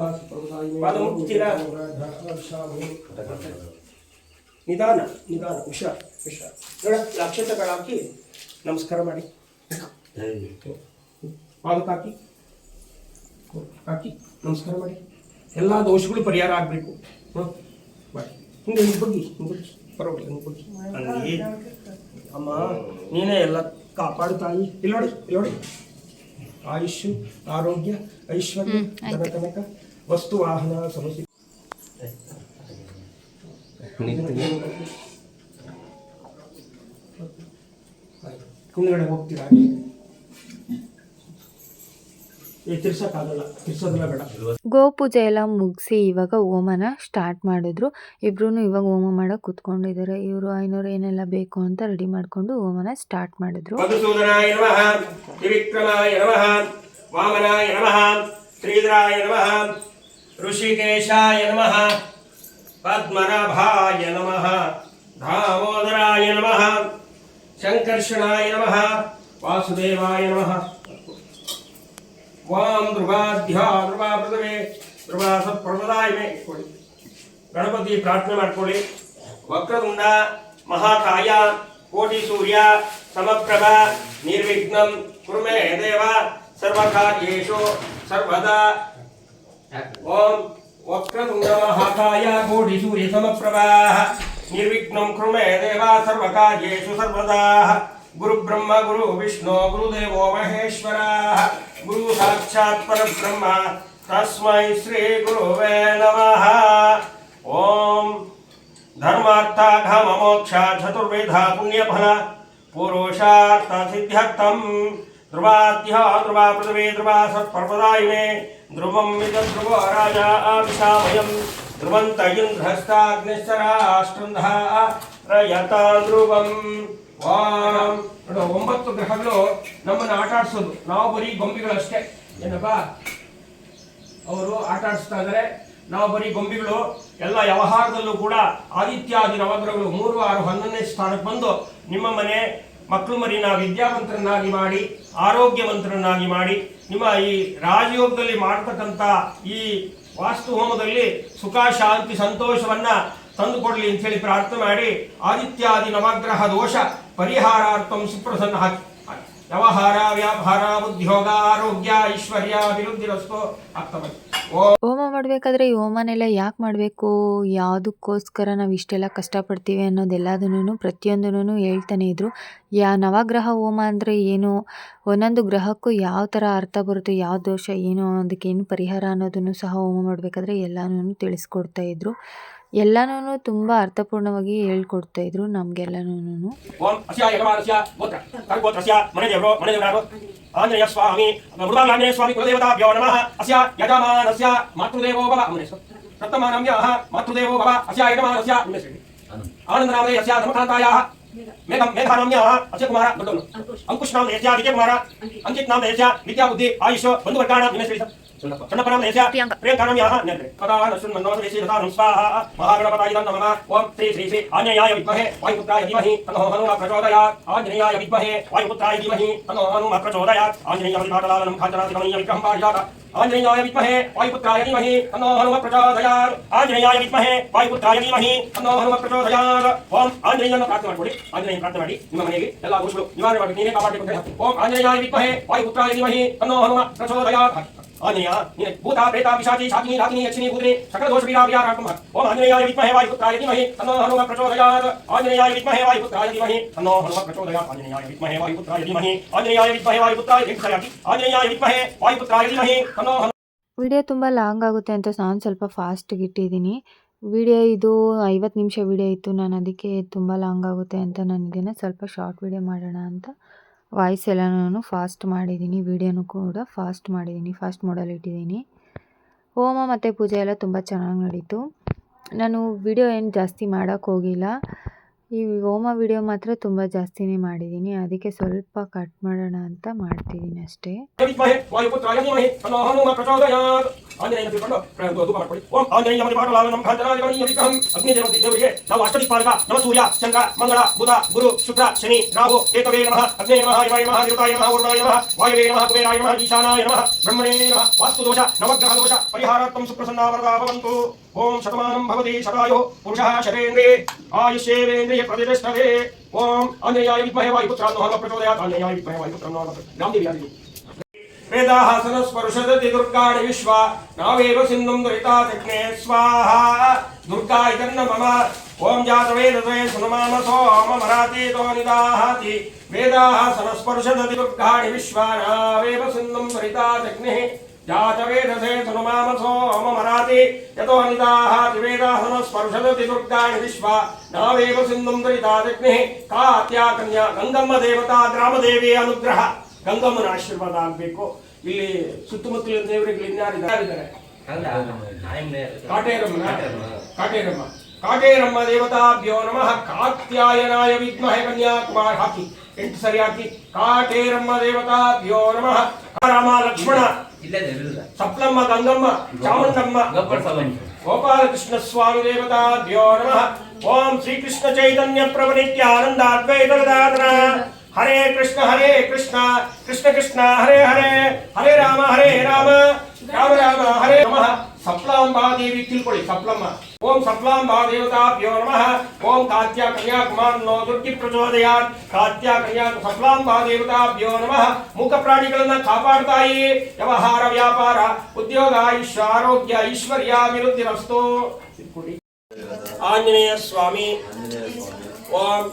ನಿಧಾನ ನಿಧಾನ. ಹುಷಾರ್ ಹುಷಾರ್ ನೋಡ ಅಕ್ಷತೆಗಳು ಹಾಕಿ ನಮಸ್ಕಾರ ಮಾಡಿ. ಪಾದಕ್ಕೆ ಹಾಕಿ. ಹಾಕಿ ನಮಸ್ಕಾರ ಮಾಡಿ. ಎಲ್ಲ ದೋಷಗಳು ಪರಿಹಾರ ಆಗಬೇಕು. ಹ್ಞೂ ಮಾಡಿ. ಹಿಂಗೆ ಹಿಂಗೆ ಬಗ್ಗಿ ಹಿಂಗೆ. ಬಗ್ಗಿ ಪರವಾಗಿಲ್ಲ ಹಿಂಗೆ. ಬಗ್ಗಿ ಅಮ್ಮ ನೀನೇ ಎಲ್ಲ ಕಾಪಾಡು ತಾಯಿ ಇಲ್ಲಿ ನೋಡಿ ಇಲ್ಲಿ ನೋಡಿ. ಆಯುಷ್ ಆರೋಗ್ಯ ಐಶ್ವರ್ಯ ಕನಕ ವಸ್ತು ವಾಹನ ಸಮಸ್ಯೆ. ಹಿಂದ್ಗಡೆ ಹೋಗ್ತೀರಾ ಗೋಪೂಜೆ ಎಲ್ಲ ಮುಗಿಸಿ ಇವಾಗ ಹೋಮನ ಸ್ಟಾರ್ಟ್ ಮಾಡಿದ್ರು. ಇಬ್ರು ಇವಾಗ ಹೋಮ ಮಾಡಕ್ ಕೂತ್ಕೊಂಡಿದ್ದಾರೆ. ಇವರು ಐನೂರು ಏನೆಲ್ಲ ಬೇಕು ಅಂತ ರೆಡಿ ಮಾಡ್ಕೊಂಡು ಹೋಮನ ಸ್ಟಾರ್ಟ್ ಮಾಡಿದ್ರು. ಮಧುಸೂದನಾಯ ನಮಃ ತ್ರಿವಿಕ್ರಮಾಯ ನಮಃ ವಾಮನಾಯ ನಮಃ ಶ್ರೀಧರಾಯ ನಮಃ ಋಷಿಕೇಶಾಯ ನಮಃ ಪದ್ಮನಾಭಾಯ ನಮಃ ದಾಮೋದರಾಯ ನಮಃ ಶಂಕರ್ಷಣಾಯ ನಮಃ ವಾಸುದೇವಾಯ ನಮಃ. ವಾಂ ಧ್ರುವಾಧ್ಯ ಧ್ರುವ ಪೃಥ್ವೇ ಧ್ರುವ ಸತ್ಪ್ರಮದಾಯ ಮೇ ಕೊಡಿ ಗಣಪತಿ ಪ್ರಾರ್ಥನೆ ಮಾಡ್ಕೊಳ್ಳಿ ವಕ್ರತುಂಡ ಮಹಾಕಾಯ ಕೋಟಿ ಸೂರ್ಯ ಸಮಪ್ರಭ ನಿರ್ವಿಘ್ನಂ ಕುರ್ಮೇ ದೇವ ಸರ್ವಕಾರ್ಯೇಷು ಸರ್ವದಾ ಓಂ ವಕ್ರತುಂಡ ಮಹಾಕಾಯ ಕೋಟಿ ಸೂರ್ಯ ಸಮಪ್ರಭಾ ನಿರ್ವಿಘ್ನಂ ಕುರ್ಮೇ ದೇವ ಸರ್ವಕಾರ್ಯೇಷು ಸರ್ವದಾ गुरु ब्रह्म गुरु विष्णु, गुरुदेव महेश्वरा। गुरु साक्षात पर ब्रह्म तस्म श्री गुरु गुरुवे नमः। ओम मोक्षा मोक्ष पुण्य पुण्यफल पुरुषार्थ सिद्ध्यर्थम ध्रुवाद्य, ध्रुवा पृथ्वी, ध्रुवा सत्पर्वदाय ध्रुवम मित ध्रुवो राजा आविषामयम् ध्रुवन्त इन्द्रस्ताग्निश्च राष्ट्रन्धः रयता ध्रुवम्। ಒಂಬತ್ತು ಗ್ರಹಗಳು ನಮ್ಮನ್ನು ಆಟ ಆಡಿಸೋದು. ನಾವು ಬರೀ ಗೊಂಬೆಗಳಷ್ಟೇ. ಏನಪ್ಪ? ಅವರು ಆಟ ಆಡಿಸ್ತಾ ಇದ್ದಾರೆ ನಾವು ಬರೀ ಗೊಂಬೆಗಳು. ಎಲ್ಲ ವ್ಯವಹಾರದಲ್ಲೂ ಕೂಡ ಆದಿತ್ಯಾದಿ ನವಗ್ರಹಗಳು ಮೂರು, ಆರು, ಹನ್ನೊಂದನೇ ಸ್ಥಾನಕ್ಕೆ ಬಂದು ನಿಮ್ಮ ಮನೆ ಮಕ್ಕಳು ಮರಿನ ವಿದ್ಯಾವಂತರನ್ನಾಗಿ ಮಾಡಿ, ಆರೋಗ್ಯವಂತರನ್ನಾಗಿ ಮಾಡಿ, ನಿಮ್ಮ ಈ ರಾಜಯೋಗದಲ್ಲಿ ಮಾಡ್ತಕ್ಕಂಥ ಈ ವಾಸ್ತು ಹೋಮದಲ್ಲಿ ಸುಖ, ಶಾಂತಿ, ಸಂತೋಷವನ್ನ ತಂದುಕೊಡ್ಲಿ ಅಂತ ಹೇಳಿ ಪ್ರಾರ್ಥನೆ ಮಾಡಿ ಆದಿತ್ಯಾದಿ ನವಗ್ರಹ ದೋಷ ಪರಿಹಾರಾರ್ಥಂ ಸುಪ್ರಸನ್ನ ವ್ಯವಹಾರ, ವ್ಯಾಪಾರ, ಉದ್ಯೋಗ, ಆರೋಗ್ಯ, ಐಶ್ವರ್ಯ ಅಭಿವೃದ್ಧಿರಸ್ತು ಆಗ್ತಾ ಆಗ್ತವೆ. ಹೋಮ ಮಾಡಬೇಕಾದ್ರೆ ಈ ಹೋಮನೆಲ್ಲ ಯಾಕೆ ಮಾಡಬೇಕು? ಯಾವುದಕ್ಕೋಸ್ಕರ ನಾವು ಇಷ್ಟೆಲ್ಲ ಕಷ್ಟಪಡ್ತೀವಿ ಅನ್ನೋದೆಲ್ಲದನ್ನೂ ಪ್ರತಿಯೊಂದನ್ನು ಹೇಳ್ತಾನೆ ಇದ್ರು. ಯಾ ನವಗ್ರಹ ಹೋಮ ಅಂದರೆ ಏನು? ಒಂದೊಂದು ಗ್ರಹಕ್ಕೂ ಯಾವ ಥರ ಅರ್ಥ ಬರುತ್ತೆ, ಯಾವ ದೋಷ ಏನು, ಅದಕ್ಕೇನು ಪರಿಹಾರ ಅನ್ನೋದನ್ನು ಸಹ ಹೋಮ ಮಾಡಬೇಕಾದ್ರೆ ಎಲ್ಲನೂ ತಿಳಿಸ್ಕೊಡ್ತಾ ಇದ್ರು. ಎಲ್ಲನೂ ತುಂಬ ಅರ್ಥಪೂರ್ಣವಾಗಿ ಹೇಳ್ಕೊಡ್ತಾ ಇದ್ರು ನಮ್ಗೆಲ್ಲನೂ ಆಂಜನೇಯ ಸ್ವಾಮಿ ಮೃದಾಲ್ ಆಂಜನೇಯ ಸ್ವಾಮಿ ಕುಲದೇವತಾಭ್ಯೋ ನಮಃ. ಅಸ್ಯ ಯಜಮಾನಸ್ಯ, ಮಾತೃದೇವೋ ಭವ. ಸಪ್ತಮಾನಮ್ಯಾಹ ಮಾತೃದೇವೋ ಅಸ್ಯ ಅಸ್ಯ ಕುಮಾರ ಅಂಕುಶ್ ನಾಮ ವಿಜಯ ಕುಮಾರ. ಅಂಕಿತ್ ನಾಮ ಯಸ್ಯ ವಿದ್ಯಾ ಬುದ್ಧಿ ಆಯುಷ್, ಬಂಧುವರ್ಗಾಣ ಸಣ್ಣಪ್ಪನಾಮ ಯಸ್ಯ ಪ್ರಿಯಂಕಾನಾಮ್ಯಾಹ ನೆನ್ರೆ ಕದಾ ನಶೃನ್ ಮನ್ನೋದರೇಶಿ ದದಾನಂ ಸ್ವಾಹ ಮಹಾಗಣಪತಾಯ ನಮಃ ಓಂ ಶ್ರೀ ಶ್ರೀ ಶ್ರೀ ಆಂಜನೇಯಾಯ ವಿದ್ಮಹೇ ವಾಯುಪುತ್ರಾಯ ಧೀಮಹಿ ತನ್ನೋ ಹನುಮ ಪ್ರಚೋದಯಾತ್ ಆಂಜನೇಯಾಯ ವಿದ್ಮಹೇ ವಾಯುಪುತ್ರಾಯ ಧೀಮಹಿ ತನ್ನೋ ಹನುಮ ಪ್ರಚೋದಯಾತ್ ಆಂಜನೇಯ ವಿಧಾತಲಾಲನಂ ಖಾಂಚನಾತಿಕಮನೀಯ ವಿಗ್ರಹಂ ಪಾರಿಜಾತ ಆಂಜನೇಯಾಯ ವಿದ್ಮಹೇ ವಾಯುಪುತ್ರಾಯ ಧೀಮಹಿ ತನ್ನೋ ಹನುಮ ಪ್ರಚೋದಯಾತ್ ಆಂಜನೇಯಾಯ ವಿದ್ಮಹೇ ವಾಯುಪುತ್ರಾಯ ಧೀಮಹಿ ತನ್ನೋ ಹನುಮ ಪ್ರಚೋದಯಾತ್ ಓಂ ಆಂಜನೇಯನ ಪ್ರಾರ್ಥನೆ ಮಾಡಿಕೊಡಿ ಆಂಜನೇಯ ಪ್ರಾರ್ಥನೆ ಮಾಡಿ ನಿಮ್ಮ ಮನೆಗೆ ಎಲ್ಲ ದೋಷಗಳು ನಿವಾರಣೆ ಮಾಡಿ ನೀವೇ ಕಾಪಾಡಿಕೊಂಡು ಓಂ ಆಂಜನೇಯಾಯ ವಿದ್ಮಹೇ ವಾಯುಪುತ್ರಾಯ ಧೀಮಹಿ ತನ್ನೋ ಹನುಮ ಪ್ರಚೋದಯಾತ್ ಆಂಜನೇಯ ನೀನೆ ಭೂತ ಪ್ರೇತ ಪಿಶಾಚಿ ಶಾಕಿನಿ ರಾಕಿನಿ ಯಕ್ಷಿನಿ ಭೂತಿನಿ ಸಕಲ ದೋಷ ಪೀಡಾಭಿಯಾರಾಕಂ ಓಂ ಆಂಜನೇಯಾಯ ವಿದ್ಮಹೇ ವಾಯುಪುತ್ರಾಯ ಧೀಮಹಿ ತನ್ನೋ ಹನುಮ ಪ್ರಚೋದಯಾತ್ ಆಂಜನೇಯಾಯ ವಿದ್ಮಹೇ ವಾಯುಪುತ್ರಾಯ ಧೀಮಹಿ ತನ್ನೋ ಹನುಮ ಪ್ರಚೋದಯಾತ್ ಆಂಜನೇಯಾಯ ವಿದ್ಮಹೇ ವಾಯುಪುತ್ರಾಯ ಧೀಮಹಿ ಆಂಜನೇಯಾಯ ವಿದ್ಮಹೇ ವಾಯುಪುತ್ರಾಯ ಧೀಮಹಿ ಆಂಜನೇಯಾಯ ವಿದ್ಮಹೇ ವಾಯುಪುತ್ರಾಯ ಧೀಮಹಿ ತನ್ನೋ ವಿಡಿಯೋ ತುಂಬ ಲಾಂಗ್ ಆಗುತ್ತೆ ಅಂತ ನಾನು ಸ್ವಲ್ಪ ಫಾಸ್ಟಿಗೆ ಇಟ್ಟಿದ್ದೀನಿ ವಿಡಿಯೋ ಇದು ಐವತ್ತು ನಿಮಿಷ ವಿಡಿಯೋ ಇತ್ತು, ನಾನು ಅದಕ್ಕೆ ತುಂಬ ಲಾಂಗ್ ಆಗುತ್ತೆ ಅಂತ ನಾನು ಸ್ವಲ್ಪ ಶಾರ್ಟ್ ವಿಡಿಯೋ ಮಾಡೋಣ ಅಂತ ವಾಯ್ಸ್ ಎಲ್ಲನೂ ಫಾಸ್ಟ್ ಮಾಡಿದ್ದೀನಿ ವಿಡಿಯೋನು ಕೂಡ ಫಾಸ್ಟ್ ಮಾಡಿದ್ದೀನಿ ಫಾಸ್ಟ್ ಮಾಡಲ್ ಇಟ್ಟಿದ್ದೀನಿ ಹೋಮ ಮತ್ತು ಪೂಜೆ ಎಲ್ಲ ತುಂಬ ಚೆನ್ನಾಗಿ ನಡೀತು. ನಾನು ವಿಡಿಯೋ ಏನು ಜಾಸ್ತಿ ಮಾಡೋಕ್ಕೆ ಹೋಗಿಲ್ಲ. ಈ ಹೋಮ ವಿಡಿಯೋ ಮಾತ್ರ ತುಂಬ ಜಾಸ್ತಿನೇ ಮಾಡಿದ್ದೀನಿ ಅದಕ್ಕೆ ಸ್ವಲ್ಪ ಕಟ್ ಮಾಡೋಣ ಅಂತ ಮಾಡ್ತಿದ್ದೀನಿ ಅಷ್ಟೇ. ವಾಸ್ತುದೋಷ ನವಗ್ರಹ ದೋಷ ಪರಿಹಾರಾರ್ಥಂ ಸುಪ್ರಸನ್ನಾ ओम शतमानं भवति शतायो पुरुषः शरेन्द्रे आयुष्येवेन्द्रिय प्रतिष्ठते। ओम अन्याय विद्महे वायुपुत्रान् नः प्रचोदयात्। अन्याय विद्महे वायुपुत्रान् नः नामदेव यादि वेदाः सनस्पर्शदति दुर्गाणि विश्व। नावेव सिन्धुं दुरितादग्ने स्वाहा। दुर्गा इदन्न मम। ओम जातवेदते सुनमामसो। ममरातीतो निदाहति। वेदाः सनस्पर्शदति दुर्गाणि विश्व। नावेव सिन्धुं तक्ने जातवेदसे सुनमामसो ममराति यतो निदाहाति वेदाहन स्पर्शदति दुर्गाणि विश्वा नावेव सिन्धुं दुरितादग्निः कात्या कन्या गङ्गम्म देवता ग्रामदेवी अनुग्रह ಗಂಗಮ್ಮನ ಆಶೀರ್ವಾದ ಆಗಬೇಕು ಇಲ್ಲಿ ಸುತ್ತಮುತ್ತಲಿನ ದೇವರಿಗೆ ಇನ್ಯಾರಿದ್ದಾರೆ ಕಾಟೇರಮ್ಮ ಕಾಟೇರಮ್ಮ ಕಾಟೇರಮ್ಮ ದೇವತಾಭ್ಯೋ ನಮಃ ಕಾತ್ಯಾಯನಾಯ ವಿದ್ಮಹೆ ಕನ್ಯಾಕುಮಾರ್ ಹಾಕಿ ಎಂಟು ಸರಿ ಹಾಕಿ ಕಾಟೇರಮ್ಮ ದೇವತಾಭ್ಯೋ ನಮಃ ರಾಮ ಲಕ್ಷ್ಮಣ ಸಪ್ಲಮ್ಮ ಗಂಗಮ್ಮ ಚಾಮುಂಡಮ್ಮ ಗೋಪಾಲಕೃಷ್ಣ ಸ್ವಾಮಿ ದೇವತಾ ದ್ಯೋ ನಮಃ ಓಂ ಶ್ರೀಕೃಷ್ಣ ಚೈತನ್ಯ ಪ್ರವನಿತ್ಯ ಆನಂದ ಹರೇ ಕೃಷ್ಣ ಹರೇ ಕೃಷ್ಣ. ಕೃಷ್ಣ ಕೃಷ್ಣ ಹರೇ ಹರೇ. ಹರೇ ರಾಮ ಹರೇ ರಾಮ. ರಾಮ ರಾಮ ಹರೇ ನಮಃ ಸಪ್ಲಾಂಬಾ ದೇವಿ ತಿಳ್ಕೊಳ್ಳಿ ಸಪ್ಲಮ್ಮ. ಓಂ ಸಪ್ಲಾಂಬಾ ದೇವತಾಭ್ಯೋ ನಮಃ ಓಂ ಕಾತ್ಯ ಕನ್ಯಾಕುಮಾರ್ ನೋ ದುರ್ಗಿ ಪ್ರಚೋದಯಾತ್ ಕಾತ್ಯ ಕನ್ಯಾ ಸಪ್ಲಾಂಬಾ ದೇವತಾಭ್ಯೋ ನಮಃ ಮೂಕ ಪ್ರಾಣಿಗಳನ್ನ ಕಾಪಾಡ್ತಾಯಿ ವ್ಯವಹಾರ ವ್ಯಾಪಾರ ಉದ್ಯೋಗ ಆಯುಷ್ಯ ಆರೋಗ್ಯ ಐಶ್ವರ್ಯ ಅಭಿವೃದ್ಧಿ ರಸ್ತು ತಿಳ್ಕೊಳ್ಳಿ ಆಂಜನೇಯ ಸ್ವಾಮಿ ಓಂ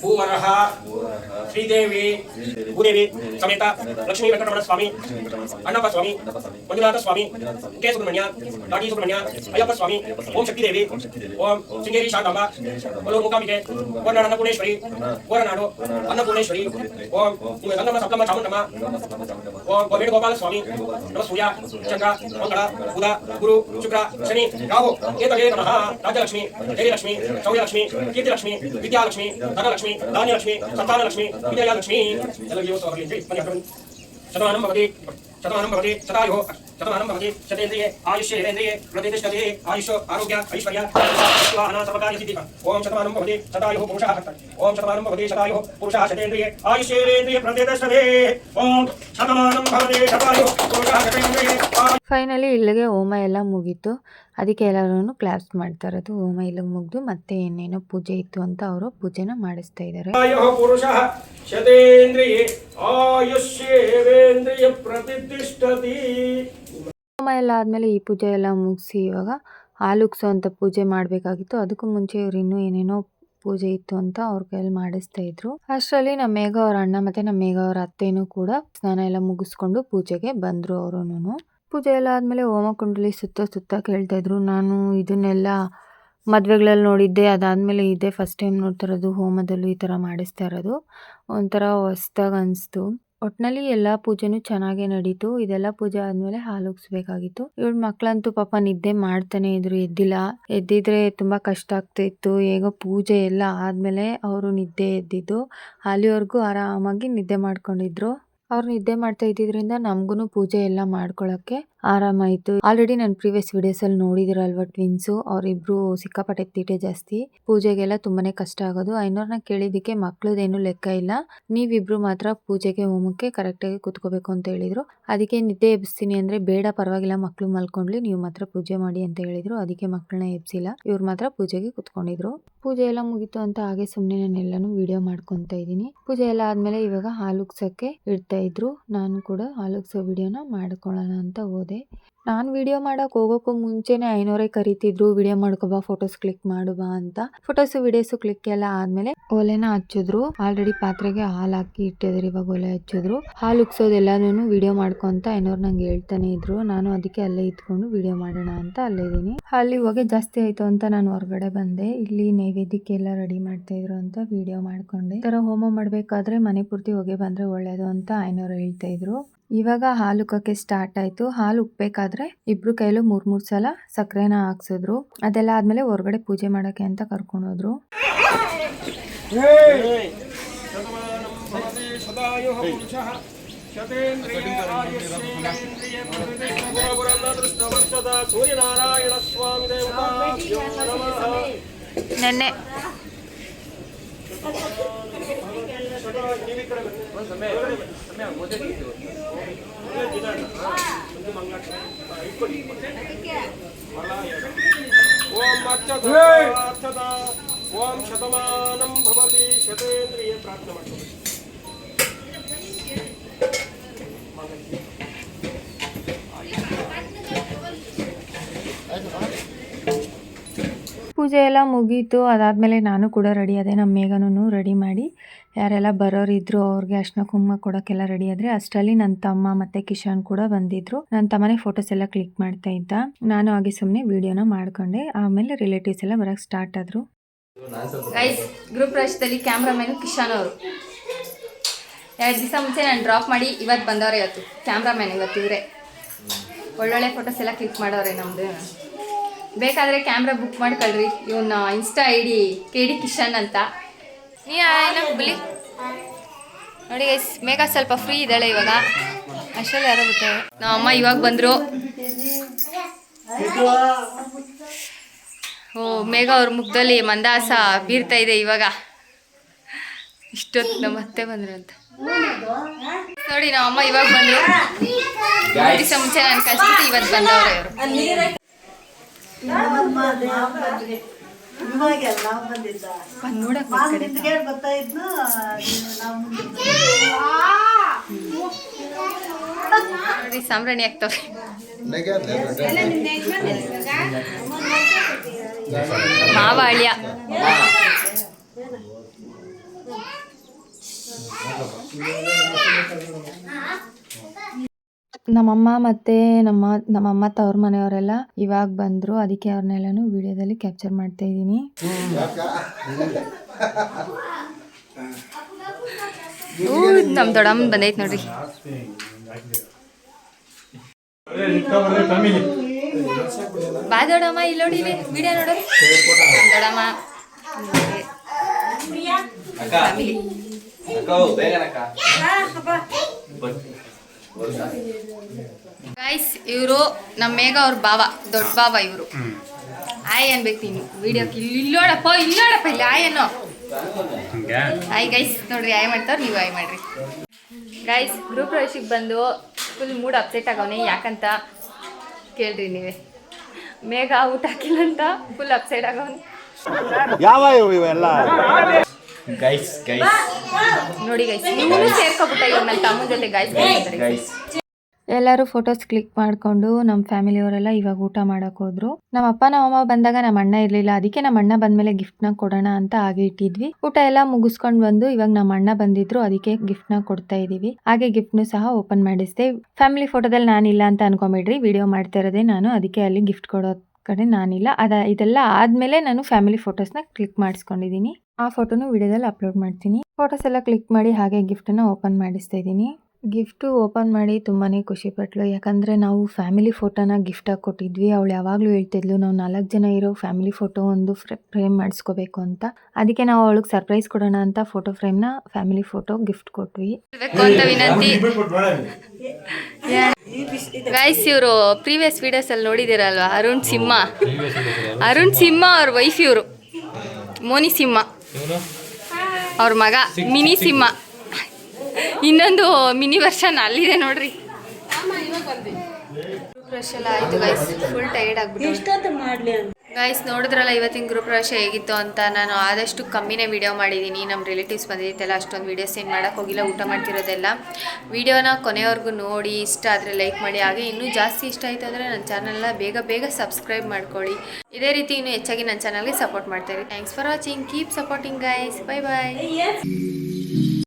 ಭೂವರಹ ಶ್ರೀದೇವಿ ಭೂದೇವಿ ಸಮೇತ ಲಕ್ಷ್ಮೀ ವೆಂಕಟರಮಣ ಸ್ವಾಮಿ ಅಣ್ಣಪ್ಪ ಸ್ವಾಮಿ ಮಂಜುನಾಥ ಸ್ವಾಮಿ ಕೆ ಸುಬ್ರಹ್ಮಣ್ಯ ರಾಜಿ ಸುಬ್ರಹ್ಮಣ್ಯ ಅಯ್ಯಪ್ಪ ಸ್ವಾಮಿ ಓಂ ಶಕ್ತಿ ದೇವಿ ಓಂ ಶೃಂಗೇರಿ ಶಾಂತಮ್ಮ ಕೊಲ್ಲೂರು ಮೂಕಾಂಬಿಕೆ ಕೋರನಾಡು ಅನ್ನಪೂರ್ಣೇಶ್ವರಿ ಕೋರನಾಡು ಅನ್ನಪೂರ್ಣೇಶ್ವರಿ ಓಂ ನಿಮ್ಮ ಗಂಗಮ್ಮ ಸಪ್ಲಮ್ಮ ಚಾಮುಂಡಮ್ಮ ಓಂ ಓಂ ವೇಣುಗೋಪಾಲ ಸ್ವಾಮಿ ನಮ ಸೂರ್ಯ ಚಂದ್ರ ಮಂಗಳ ಬುಧ ಗುರು ಶುಕ್ರ ಶನಿ ರಾಹು ಕೇತವೇ ನಮಃ ರಾಜಲಕ್ಷ್ಮಿ ಜಯಲಕ್ಷ್ಮಿ ಶೌರ್ಯಲಕ್ಷ್ಮಿ ಕೀರ್ತಿಲಕ್ಷ್ಮಿ ವಿದ್ಯಾಲಕ್ಷ್ಮಿ ಧನಲಕ್ಷ್ಮಿ, ಧಾನ್ಯಲಕ್ಷ್ಮಿ, ಸಂತಾನಲಕ್ಷ್ಮಿ, ವಿಜಯಲಕ್ಷ್ಮಿ. ಎಲ್ಲರಿಗೂ ಬರಲಿ ಅಂತ ಹೇಳಿ ಬನ್ನಿ ಅಕ್ಕರು. ಶತಮಾನಂ ಭವತಿ ಶತಮಾನಂ ಭವತಿ, ಶತಾಯುಃ, ಶತಮಾನಂ ಭವತಿ, ಶತೇಂದ್ರಿಯೇ ಆಯುಷ್ಯೇಂದ್ರಿಯೇ ಪ್ರತಿಷ್ಠತೆ ಆಯುಷ್ ಆರೋಗ್ಯ, ಐಶ್ವರ್ಯ. ಸರ್ವಕಾರ್ಯ ಸಿದ್ಧಿಕ ಓಂ ಶತಮಾನಂ ಭವತಿ, ಶತಾಯುಃ ಓಂ ಶತಮಾನಂ ಭವತಿ, ಶತಾಯುಃ ಪುರುಷಃ ಶತೇಂದ್ರಿಯೇ ಆಯುಷ್ಯೇಂದ್ರಿಯ ಪ್ರತಿಷ್ಠತೆ ಓಂ ಶತಮಾನಂ ಭವತಿ, ಶತಾಯುಃ ಪುರುಷಃ ಶತೇಂದ್ರಿಯೇ ಫೈನಲಿ ಇಲ್ಲಿಗೆ ಹೋಮ ಎಲ್ಲ ಮುಗೀತು. ಅದಕ್ಕೆ ಎಲ್ಲರೂ ಕ್ಲಾಪ್ಸ್ ಮಾಡ್ತಾ ಇರೋದು ಹೋಮ ಎಲ್ಲ ಮುಗಿದು ಮತ್ತೆ ಏನೇನೋ ಪೂಜೆ ಇತ್ತು ಅಂತ ಅವರು ಪೂಜೆನ ಮಾಡಿಸ್ತಾ ಇದ್ದಾರೆ. ಹೋಮ ಎಲ್ಲ ಆದಮೇಲೆ ಈ ಪೂಜೆ ಎಲ್ಲ ಮುಗಿಸಿ ಇವಾಗ ಹಾಲುಕ್ಸೋ ಅಂತ ಪೂಜೆ ಮಾಡಬೇಕಾಗಿತ್ತು. ಅದಕ್ಕೂ ಮುಂಚೆ ಇವ್ರು ಇನ್ನೂ ಏನೇನೋ ಪೂಜೆ ಇತ್ತು ಅಂತ ಅವ್ರ ಕೈಯಲ್ಲಿ ಮಾಡಿಸ್ತಾ ಇದ್ರು. ಅಷ್ಟರಲ್ಲಿ ನಮ್ಮ ಮೇಘ ಅವ್ರ ಅಣ್ಣ ಮತ್ತೆ ನಮ್ಮ ಮೇಘ ಅವ್ರ ಅತ್ತೆನೂ ಕೂಡ ಸ್ನಾನ ಎಲ್ಲ ಮುಗಿಸ್ಕೊಂಡು ಪೂಜೆಗೆ ಬಂದ್ರು ಅವರುನು ಪೂಜೆ ಎಲ್ಲ ಆದಮೇಲೆ ಹೋಮ ಕುಂಡಲಿ ಸುತ್ತ ಸುತ್ತ ಕೇಳ್ತಾಯಿದ್ರು ನಾನು ಇದನ್ನೆಲ್ಲ ಮದುವೆಗಳಲ್ಲಿ ನೋಡಿದ್ದೆ, ಅದಾದಮೇಲೆ ಇದೇ ಫಸ್ಟ್ ಟೈಮ್ ನೋಡ್ತಾ ಇರೋದು, ಹೋಮದಲ್ಲೂ ಈ ಥರ ಮಾಡಿಸ್ತಾ ಇರೋದು. ಒಂಥರ ಹೊಸ್ದಾಗಿ ಅನಿಸ್ತು. ಒಟ್ಟಿನಲ್ಲಿ ಎಲ್ಲ ಪೂಜೆನೂ ಚೆನ್ನಾಗೇ ನಡೀತು. ಇದೆಲ್ಲ ಪೂಜೆ ಆದಮೇಲೆ ಹಾಲು ಹೋಗಿಸ್ಬೇಕಾಗಿತ್ತು. ಇವಳ ಮಕ್ಕಳಂತೂ ಪಾಪ ನಿದ್ದೆ ಮಾಡ್ತಾನೆ ಇದ್ರು, ಎದ್ದಿಲ್ಲ. ಎದ್ದಿದ್ರೆ ತುಂಬ ಕಷ್ಟ ಆಗ್ತಿತ್ತು ಹೇಗೋ ಪೂಜೆ ಎಲ್ಲ ಆದಮೇಲೆ ಅವರು ನಿದ್ದೆ ಎದ್ದಿದ್ದು. ಅಲ್ಲಿವರೆಗೂ ಆರಾಮಾಗಿ ನಿದ್ದೆ ಮಾಡ್ಕೊಂಡಿದ್ರು. ಅವ್ರು ನಿದ್ದೆ ಮಾಡ್ತಾ ಇದ್ದಿದ್ರಿಂದ ನಮಗೂ ಪೂಜೆ ಎಲ್ಲ ಮಾಡ್ಕೊಳಕ್ಕೆ ಆರಾಮಾಯಿತು ಆಲ್ರೆಡಿ ನಾನು ಪ್ರೀವಿಯಸ್ ವಿಡಿಯೋಸಲ್ಲಿ ನೋಡಿದಿರಲ್ವ ಟ್ವಿನ್ಸು ಅವರಿಬ್ರು ಸಿಕ್ಕಾಪಟ್ಟೆ ತೀಟೆ ಜಾಸ್ತಿ. ಪೂಜೆಗೆಲ್ಲ ತುಂಬಾನೇ ಕಷ್ಟ ಆಗೋದು. ಐನೋರ್ನ ಕೇಳಿದಕ್ಕೆ ಮಕ್ಳದೇನು ಲೆಕ್ಕ ಇಲ್ಲ. ನೀವಿಬ್ರು ಮಾತ್ರ ಪೂಜೆಗೆ, ಹೋಮಕ್ಕೆ ಕರೆಕ್ಟಾಗಿ ಕೂತ್ಕೋಬೇಕು ಅಂತ ಹೇಳಿದ್ರು. ಅದಕ್ಕೆ ನಿದ್ದೆ ಎಬ್ಸ್ತೀನಿ ಅಂದ್ರೆ ಬೇಡ, ಪರವಾಗಿಲ್ಲ, ಮಕ್ಳು ಮಲ್ಕೊಂಡ್ಲಿ ನೀವು ಮಾತ್ರ ಪೂಜೆ ಮಾಡಿ ಅಂತ ಹೇಳಿದ್ರು. ಅದಕ್ಕೆ ಮಕ್ಕಳನ್ನ ಎಬ್ಸಿಲ್ಲ. ಇವ್ರು ಮಾತ್ರ ಪೂಜೆಗೆ ಕುತ್ಕೊಂಡಿದ್ರು. ಪೂಜೆ ಎಲ್ಲ ಮುಗೀತು ಅಂತ ಹಾಗೆ ಸುಮ್ಮನೆ ನಾನು ಎಲ್ಲಾನು ವಿಡಿಯೋ ಮಾಡ್ಕೊತಾ ಇದ್ದೀನಿ. ಪೂಜೆ ಎಲ್ಲ ಆದ್ಮೇಲೆ ಇವಾಗ ಹಾಲುಗ್ಸಕ್ಕೆ ಇಡ್ತಾ ಇದ್ರು. ನಾನು ಕೂಡ ಹಾಲುಗ್ಸೋ ವಿಡಿಯೋನ ಮಾಡ್ಕೊಳ್ಳೋಣ ಅಂತ ಹೋದೆ. 건데 ನಾನು ವಿಡಿಯೋ ಮಾಡಕ್ ಹೋಗೋಕ್ಕೂ ಮುಂಚೆನೆ ಐನೂರೇ ಕರಿತಿದ್ರು. ವಿಡಿಯೋ ಮಾಡ್ಕೊಬಾ ಫೋಟೋಸ್ ಕ್ಲಿಕ್ ಮಾಡುವ ಅಂತ. ಫೋಟೋಸ್ ವಿಡಿಯೋಸ್ ಕ್ಲಿಕ್ ಎಲ್ಲ ಆದ್ಮೇಲೆ ಒಲೆನ ಹಚ್ಚಿದ್ರು. ಆಲ್ರೆಡಿ ಪಾತ್ರೆಗೆ ಹಾಲು ಹಾಕಿ ಇಟ್ಟಿದ್ರು, ಇವಾಗ ಒಲೆ ಹಚ್ಚಿದ್ರು. ಹಾಲು ಉಗ್ಸೋದೆಲ್ಲಾನು ವಿಡಿಯೋ ಮಾಡ್ಕೊಂತ ಐನೂರು ನಂಗೆ ಹೇಳ್ತಾನೆ ಇದ್ರು. ನಾನು ಅದಕ್ಕೆ ಅಲ್ಲೇ ಇದ್ಕೊಂಡು ವಿಡಿಯೋ ಮಾಡೋಣ ಅಂತ ಅಲ್ಲೇ ಇದೀನಿ ಅಲ್ಲಿ ಹೊಗೆ ಜಾಸ್ತಿ ಆಯ್ತು ಅಂತ ನಾನು ಹೊರಗಡೆ ಬಂದೆ. ಇಲ್ಲಿ ನೈವೇದ್ಯಕ್ಕೆ ಎಲ್ಲ ರೆಡಿ ಮಾಡ್ತಾ ಇದ್ರು ಅಂತ ವಿಡಿಯೋ ಮಾಡ್ಕೊಂಡೆ. ಈ ತರ ಹೋಮ ಮಾಡ್ಬೇಕಾದ್ರೆ ಮನೆ ಪೂರ್ತಿ ಹೊಗೆ ಬಂದ್ರೆ ಒಳ್ಳೇದು ಅಂತ ಐನೂರು ಹೇಳ್ತಾ ಇದ್ರು. ಇವಾಗ ಹಾಲು ಸ್ಟಾರ್ಟ್ ಆಯ್ತು. ಹಾಲು ಉಕ್ಬೇಕಾದ್ರೆ ಮಾಡಿದ್ರೆ ಇಬ್ರು ಕೈಲೂ ಮೂರ್ ಮೂರ್ ಸಲ ಸಕ್ಕರೆನ ಹಾಕ್ಸಿದ್ರು. ಅದೆಲ್ಲ ಆದ್ಮೇಲೆ ಹೊರಗಡೆ ಪೂಜೆ ಮಾಡಕ್ಕೆ ಅಂತ ಕರ್ಕೊಂಡೋದ್ರು ನೆನ್ನೆ. ಸಮಯ. ओम मच्चदा ओम शतमानं भवति शतेन्द्रिय प्राप्तमस्तु Thank you. ಪೂಜೆ ಎಲ್ಲ ಮುಗೀತು. ಅದಾದಮೇಲೆ ನಾನು ಕೂಡ ರೆಡಿ ಅದೇ ನಮ್ಮ ಮೇಘನೂ ರೆಡಿ ಮಾಡಿ. ಯಾರೆಲ್ಲ ಬರೋರಿದ್ರು ಅವ್ರಿಗೆ ಅರ್ಶಿನ ಕುಂಕುಮ ಕೊಡೋಕ್ಕೆಲ್ಲ ರೆಡಿ ಆದರೆ ಅಷ್ಟರಲ್ಲಿ ನನ್ನ ತಮ್ಮ ಮತ್ತೆ ಕಿಶನ್ ಕೂಡ ಬಂದಿದ್ರು. ನನ್ನ ತಮ್ಮನೇ ಫೋಟೋಸ್ ಎಲ್ಲ ಕ್ಲಿಕ್ ಮಾಡ್ತಾ ಇದ್ದ. ನಾನು ಹಾಗೆ ಸುಮ್ಮನೆ ವೀಡಿಯೋನ ಮಾಡ್ಕೊಂಡೆ. ಆಮೇಲೆ ರಿಲೇಟಿವ್ಸ್ ಎಲ್ಲ ಬರೋಕ್ಕೆ ಸ್ಟಾರ್ಟ್ ಆದರು. ಗ್ರೂಪ್ ರಾಜ್ಯದಲ್ಲಿ ಕ್ಯಾಮ್ರಾಮ್ಯಾನ್ ಕಿಶನ್ ಅವರು. ಎರಡು ದಿವಸ ಮುಂಚೆ ನಾನು ಡ್ರಾಪ್ ಮಾಡಿ ಇವತ್ತು ಬಂದವ್ರೆ ಇವತ್ತು. ಕ್ಯಾಮ್ರಾಮ್ಯಾನ್ ಇವತ್ತು ಇವರೇ. ಒಳ್ಳೊಳ್ಳೆ ಫೋಟೋಸ್ ಎಲ್ಲ ಕ್ಲಿಕ್ ಮಾಡೋರೆ ನಮ್ಮದು ಬೇಕಾದರೆ ಕ್ಯಾಮ್ರಾ ಬುಕ್ ಮಾಡ್ಕೊಳ್ರಿ. ಇವನ್ನ insta I D K D Kishan ಅಂತ. ನೀ ಬಿಳಿ ನೋಡಿ ಮೇಘ ಸ್ವಲ್ಪ ಫ್ರೀ ಇದ್ದಾಳೆ ಇವಾಗ. ಅಷ್ಟೆಲ್ಲ ಯಾರೋ ಬರ್ತಾರೆ ನಮ್ಮ ಅಮ್ಮ ಇವಾಗ ಬಂದರು. ಓ ಮೇಘ ಅವ್ರ ಮುಖದಲ್ಲಿ ಮಂದಾಸ ಬೀರ್ತಾ ಇದೆ ಇವಾಗ. ಇಷ್ಟೊತ್ತು ನಮ್ಮ ಅತ್ತೆ ಬಂದ್ರು ಅಂತ. ನೋಡಿ ನಮ್ಮ ಅಮ್ಮ ಇವಾಗ ಬಂದ್ರು. ಮುಂಚೆ ನಾನು ಕಷ್ಟ ಇವತ್ತು ಬಂದವ್ರೆ ಅವರು ಇವಾಗೆಲ್ಲ ನಾವು ಬಂದಿದ್ದ. ಬಂದು ನೋಡಕ್ ಬರ್ತಾ ಇದ್ನು? ನೋಡಿ ಸಾಂಬ್ರಾಣಿ ಆಗ್ತವ್ರೆ. ಮಾವಾಳ್ಯ ನಮ್ಮಮ್ಮ ಮತ್ತೆ ನಮ್ಮ ನಮ್ಮಮ್ಮ ತವ್ರ ಮನೆಯವರೆಲ್ಲ ಇವಾಗ ಬಂದ್ರು. ಅದಕ್ಕೆ ಅವ್ರನ್ನೆಲ್ಲನೂ ವಿಡಿಯೋದಲ್ಲಿ ಕ್ಯಾಪ್ಚರ್ ಮಾಡ್ತಾ ಇದ್ದೀನಿ. ನಮ್ಮ ದೊಡ್ಡಮ್ಮ ಬಂದೈತೆ ನೋಡ್ರಿ. ಬಾ ದೊಡ್ಡಮ್ಮ ಇಲ್ಲಿ ನೋಡಿ ವಿಡಿಯೋ ನೋಡು. ದೊಡಮ್ಮ ದೊಡ್ಡಮ್ಮ ಫ್ಯಾಮಿಲಿ. ಗೈಸ್ ಇವರು ನಮ್ಮ ಮೇಘ ಅವ್ರ ಬಾವ ದೊಡ್ಡ ಬಾವ ಇವರು. ಆಯ್ ಅನ್ಬೇಕು ನೀನು. ವಿಡಿಯೋಕ್ಕೆ ಇಲ್ಲಿ ಇಲ್ಲೋಡಪ್ಪ ಇಲ್ಲೋಡಪ್ಪ ಇಲ್ಲಿ ಆಯ್ ಅನ್ನೋ. ಆಯ್ ಗೈಸ್ ನೋಡ್ರಿ ಆಯ್ ಮಾಡ್ತಾವ್ರು ನೀವು ಆಯ್ ಮಾಡ್ರಿ. ಗೈಸ್ ಗ್ರೂಪ್ ಪ್ರವೇಶಕ್ಕೆ ಬಂದು ಫುಲ್ ಮೂಡ್ ಅಪ್ಸೆಟ್ ಆಗವನೆ ಯಾಕಂತ ಕೇಳ್ರಿ ನೀವೇ. ಮೇಘ ಊಟ ಹಾಕಿಲ್ಲ ಅಂತ ಫುಲ್ ಅಪ್ಸೆಟ್ ಆಗವ್ನು. ಯಾವ ಇವೆಲ್ಲ? ಗೈಸ್ ಗೈಸ್ ನೋಡಿ ಗೈಸ್ ನಿಮ್ಮನ್ನು ಸೇರ್ಕೊಬಿಟ್ಟ ಇವಾಗ ನನ್ನ ತಮ್ಮನ ಜೊತೆ ಗೈಸ್ ಗೈಸ್ ಎಲ್ಲರೂ ಫೋಟೋಸ್ ಕ್ಲಿಕ್ ಮಾಡಿಕೊಂಡು ನಮ್ಮ ಫ್ಯಾಮಿಲಿಯವರೆಲ್ಲ ಇವಾಗ ಊಟ ಮಾಡೋಕೆ ಹೋದ್ರು. ನಮ್ಮ ಅಪ್ಪ ನಮ್ಮ ಅಮ್ಮ ಬಂದಾಗ ನಮ್ಮ ಅಣ್ಣ ಇರಲಿಲ್ಲ. ಅದಕ್ಕೆ ನಮ್ಮ ಅಣ್ಣ ಬಂದಮೇಲೆ ಗಿಫ್ಟ್ನ ಕೊಡೋಣ ಅಂತ ಹಾಗೆ ಇಟ್ಟಿದ್ವಿ. ಊಟ ಎಲ್ಲ ಮುಗಿಸ್ಕೊಂಡು ಬಂದು ಇವಾಗ ನಮ್ಮ ಅಣ್ಣ ಬಂದಿದ್ರು. ಅದಕ್ಕೆ ಗಿಫ್ಟ್ನ ಕೊಡ್ತಾ ಇದೀವಿ. ಹಾಗೆ ಗಿಫ್ಟ್ನು ಸಹ ಓಪನ್ ಮಾಡಿಸ್ದೆ. ಫ್ಯಾಮಿಲಿ ಫೋಟೋದಲ್ಲಿ ನಾನಿಲ್ಲ ಅಂತ ಅನ್ಕೊಂಬಿಡ್ರಿ ವಿಡಿಯೋ ಮಾಡ್ತಾ ಇರೋದೇ ನಾನು. ಅದಕ್ಕೆ ಅಲ್ಲಿ ಗಿಫ್ಟ್ ಕೊಡೋ ಕಡೆ ನಾನಿಲ್ಲ. ಅದ ಇದೆಲ್ಲ ಆದಮೇಲೆ ನಾನು ಫ್ಯಾಮಿಲಿ ಫೋಟೋಸ್ನ ಕ್ಲಿಕ್ ಮಾಡಿಸ್ಕೊಂಡಿದ್ದೀನಿ. ಆ ಫೋಟೋನು ವಿಡಿಯೋದಲ್ಲಿ ಅಪ್ಲೋಡ್ ಮಾಡ್ತೀನಿ. ಫೋಟೋಸ್ ಎಲ್ಲ ಕ್ಲಿಕ್ ಮಾಡಿ ಹಾಗೆ ಗಿಫ್ಟನ್ನು ಓಪನ್ ಮಾಡಿಸ್ತಾ ಇದ್ದೀನಿ. ಗಿಫ್ಟು ಓಪನ್ ಮಾಡಿ ತುಂಬಾ ಖುಷಿ ಪಟ್ಲು. ಯಾಕಂದರೆ ನಾವು ಫ್ಯಾಮಿಲಿ ಫೋಟೋನ ಗಿಫ್ಟಾಗಿ ಕೊಟ್ಟಿದ್ವಿ. ಅವಳು ಯಾವಾಗಲೂ ಹೇಳ್ತಿದ್ಲು ನಾವು ನಾಲ್ಕು ಜನ ಇರೋ ಫ್ಯಾಮಿಲಿ ಫೋಟೋ ಒಂದು ಫ್ರೇಮ್ ಮಾಡಿಸ್ಕೋಬೇಕು ಅಂತ. ಅದಕ್ಕೆ ನಾವು ಅವಳಿಗೆ ಸರ್ಪ್ರೈಸ್ ಕೊಡೋಣ ಅಂತ ಫೋಟೋ ಫ್ರೇಮ್ನ ಫ್ಯಾಮಿಲಿ ಫೋಟೋ ಗಿಫ್ಟ್ ಕೊಟ್ವಿ. ಗೈಸ್ ಇವರು ಪ್ರೀವಿಯಸ್ ವಿಡಿಯೋಸ್ ಅಲ್ಲಿ ನೋಡಿದಿರಲ್ವಾ ಅರುಣ್ ಸಿಂಹ. ಅರುಣ್ ಸಿಂಹ ಅವ್ರ ವೈಫ್ ಇವರು. ಮೋನಿ ಸಿಂಹ. ಅವ್ರ ಮಗ ಮಿನಿ ಸಿಂಹ. ಇನ್ನೊಂದು ಮಿನಿ ವರ್ಷನ್ ಅಲ್ಲಿದೆ ನೋಡ್ರಿ. ಆಯ್ತು ಗೈಸ್ ಫುಲ್ ಟೈರ್ಡ್ ಆಗ್ಬಿಟ್ಟು. ಗೈಸ್ ನೋಡಿದ್ರಲ್ಲ ಇವತ್ತಿನ ಗ್ರೂಪ್ ಪ್ರವೇಶ ಹೇಗಿತ್ತು ಅಂತ ನಾನು ಆದಷ್ಟು ಕಮ್ಮಿನೇ ವಿಡಿಯೋ ಮಾಡಿದ್ದೀನಿ. ನಮ್ಮ ರಿಲೇಟಿವ್ಸ್ ಬಂದಿದ್ದೆಲ್ಲ, ಅಷ್ಟೊಂದು ವೀಡಿಯೋ ಏನು ಮಾಡೋಕ್ಕೆ ಹೋಗಿಲ್ಲ, ಊಟ ಮಾಡ್ತಿರೋದೆಲ್ಲ. ವಿಡಿಯೋನ ಕೊನೆವರೆಗೂ ನೋಡಿ, ಇಷ್ಟ ಆದರೆ ಲೈಕ್ ಮಾಡಿ. ಹಾಗೆ ಇನ್ನೂ ಜಾಸ್ತಿ ಇಷ್ಟ ಆಯಿತು ಅಂದರೆ ನನ್ನ ಚಾನಲ್ನ ಬೇಗ ಬೇಗ ಸಬ್ಸ್ಕ್ರೈಬ್ ಮಾಡ್ಕೊಳ್ಳಿ. ಇದೇ ರೀತಿ ಇನ್ನೂ ಹೆಚ್ಚಾಗಿ ನನ್ನ ಚಾನಲ್ಗೆ support ಮಾಡ್ತಾಯಿರಿ thanks for watching keep supporting guys bye bye